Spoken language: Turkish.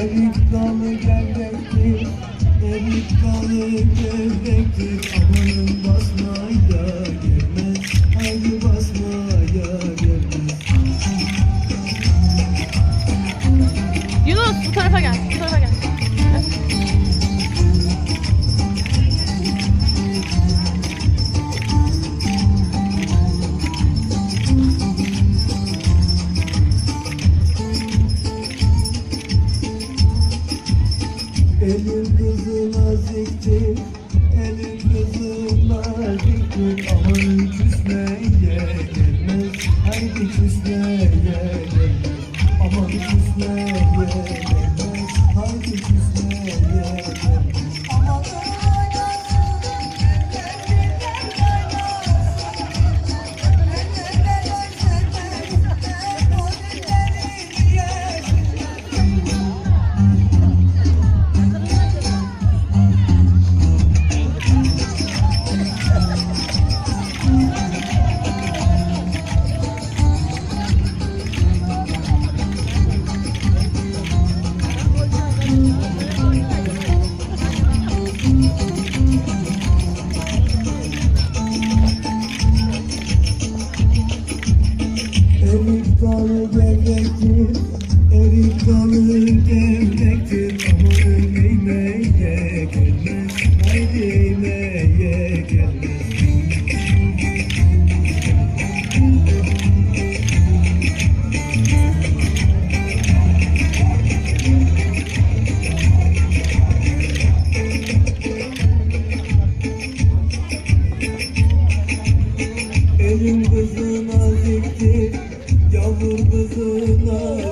Erik dalı gevrektir Erik dalı gevrektir Elin kızı naziktir Elin kızı naziktir Amanın küsmeye gelmez Haydi küsmeye gelmez. Aman küsmeye gelmez Haydi küsmeye Aman Medine'ye gelmez Elim kızı naziktir, yavur kızı naziktir